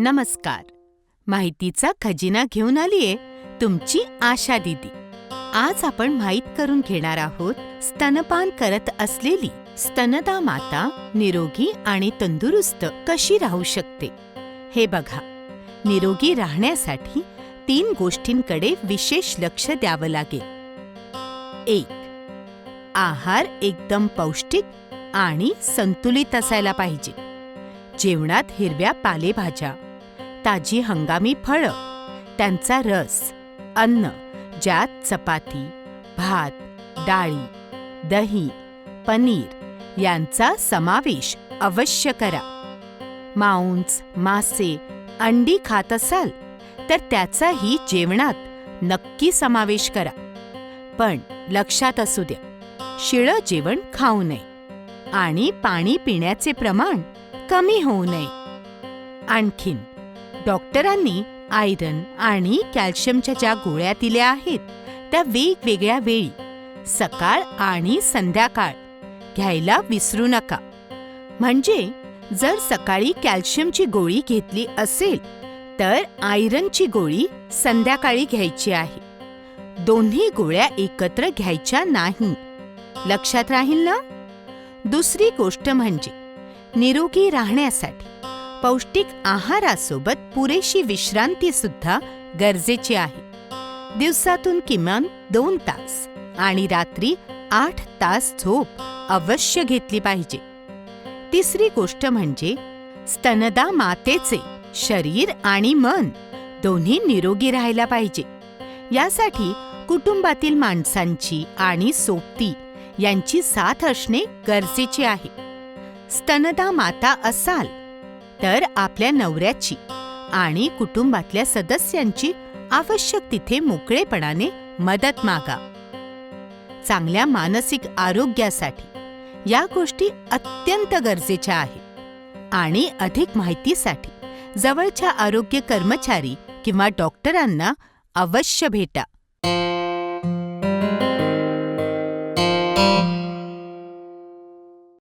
नमस्कार. माहितीचा खजिना घेऊन आलीये तुमची आशा दिदी. आज आपण माहीत करून घेणार आहोत स्तनपान करत असलेली स्तनदा माता निरोगी आणि तंदुरुस्त कशी राहू शकते? हे बघा. निरोगी राहण्यासाठी तीन गोष्टींकडे विशेष लक्ष द्यावं लागेल. एक आहार एकदम पौष्टिक आणि संतुलित असायला पाहिजे. जेवणात हिरव्या पालेभाज्या ताजी हंगामी फळं. त्यांचा रस अन्न ज्यात चपाती भात डाळी दही पनीर यांचा समावेश अवश्य करा. मांस मासे अंडी खात असाल तर त्याचाही जेवणात नक्की समावेश करा. पण लक्षात असू द्या शिळं जेवण खाऊ नये आणि पाणी पिण्याचे प्रमाण कमी होऊ नये. आणखीन डॉक्टरांनी आयरन आणि कॅल्शियमच्या ज्या गोळ्या दिल्या आहेत त्या वेगवेगळ्या वेळी सकाळ आणि संध्याकाळ घ्यायला विसरू नका. म्हणजे जर सकाळी कॅल्शियमची गोळी घेतली असेल तर आयरनची गोळी संध्याकाळी घ्यायची आहे. दोन्ही गोळ्या एकत्र घ्यायच्या नाही. लक्षात राहील ना? दुसरी गोष्ट म्हणजे निरोगी राहण्यासाठी पौष्टिक आहारासोबत पुरेशी विश्रांती सुद्धा गरजेची आहे. दिवसातून किमान दोन तास आणि रात्री आठ तास झोप अवश्य घेतली पाहिजे. तिसरी गोष्ट म्हणजे स्तनदा मातेचे शरीर आणि मन दोन्ही निरोगी राहायला पाहिजे. यासाठी कुटुंबातील माणसांची आणि सोबती यांची साथ असणे गरजेचे आहे. स्तनदा माता असाल तर आपल्या नवऱ्याची आणि कुटुंबातल्या सदस्यांची आवश्यक तिथे मोकळेपणाने मदत मागा. चांगल्या मानसिक आरोग्यासाठी या गोष्टी अत्यंत गरजेच्या आहेत आणि अधिक माहितीसाठी जवळच्या आरोग्य कर्मचारी किंवा डॉक्टरांना अवश्य भेटा.